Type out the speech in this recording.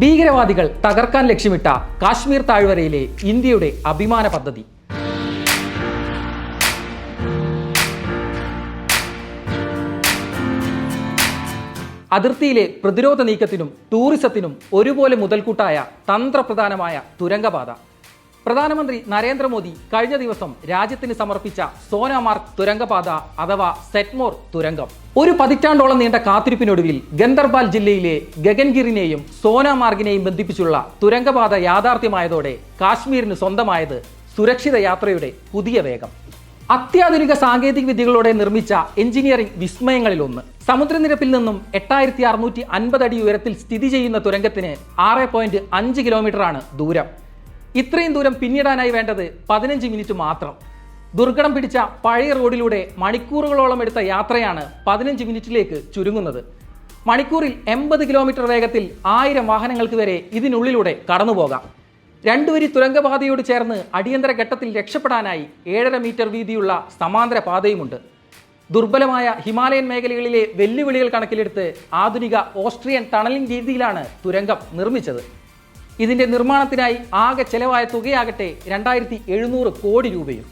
ഭീകരവാദികൾ തകർക്കാൻ ലക്ഷ്യമിട്ട കാശ്മീർ താഴ്വരയിലെ ഇന്ത്യയുടെ അഭിമാന പദ്ധതി. അതിർത്തിയിലെ പ്രതിരോധ നീക്കത്തിനും ടൂറിസത്തിനും ഒരുപോലെ മുതൽക്കൂട്ടായ തന്ത്രപ്രധാനമായ തുരങ്കപാത. പ്രധാനമന്ത്രി നരേന്ദ്രമോദി കഴിഞ്ഞ ദിവസം രാജ്യത്തിന് സമർപ്പിച്ച സോനാമാർഗ് തുരങ്കപാത അഥവാ സെറ്റ്മോർ തുരങ്കം. ഒരു പതിറ്റാണ്ടോളം നീണ്ട കാത്തിരിപ്പിനൊടുവിൽ ഗന്ദർബാൽ ജില്ലയിലെ ഗഗൻഗിറിനെയും സോനാമാർഗിനെയും ബന്ധിപ്പിച്ചുള്ള തുരങ്കപാത യാഥാർത്ഥ്യമായതോടെ കാശ്മീരിന് സ്വന്തമായത് സുരക്ഷിത യാത്രയുടെ പുതിയ വേഗം. അത്യാധുനിക സാങ്കേതിക വിദ്യകളോടെ നിർമ്മിച്ച എഞ്ചിനീയറിംഗ് വിസ്മയങ്ങളിലൊന്ന് സമുദ്രനിരപ്പിൽ നിന്നും എട്ടായിരത്തി അറുന്നൂറ്റി അൻപത് അടി ഉയരത്തിൽ സ്ഥിതി ചെയ്യുന്ന തുരങ്കത്തിന് ആറ് പോയിന്റ് അഞ്ച് കിലോമീറ്ററാണ് ദൂരം. ഇത്രയും ദൂരം പിന്നിടാനായി വേണ്ടത് പതിനഞ്ച് മിനിറ്റ് മാത്രം. ദുർഘടം പിടിച്ച പഴയ റോഡിലൂടെ മണിക്കൂറുകളോളം എടുത്ത യാത്രയാണ് പതിനഞ്ച് മിനിറ്റിലേക്ക് ചുരുങ്ങുന്നത്. മണിക്കൂറിൽ എൺപത് കിലോമീറ്റർ വേഗത്തിൽ ആയിരം വാഹനങ്ങൾക്ക് വരെ ഇതിനുള്ളിലൂടെ കടന്നുപോകാം. രണ്ടുവരി തുരങ്കപാതയോട് ചേർന്ന് അടിയന്തര ഘട്ടത്തിൽ രക്ഷപ്പെടാനായി ഏഴര മീറ്റർ വീതിയുള്ള സമാന്തര പാതയുമുണ്ട്. ദുർബലമായ ഹിമാലയൻ മേഖലകളിലെ വെല്ലുവിളികൾ കണക്കിലെടുത്ത് ആധുനിക ഓസ്ട്രിയൻ ടണലിംഗ് രീതിയിലാണ് തുരങ്കം നിർമ്മിച്ചത്. ഇതിന്റെ നിർമ്മാണത്തിനായി ആകെ ചെലവായ തുകയാകട്ടെ രണ്ടായിരത്തി എഴുന്നൂറ് കോടി രൂപയും.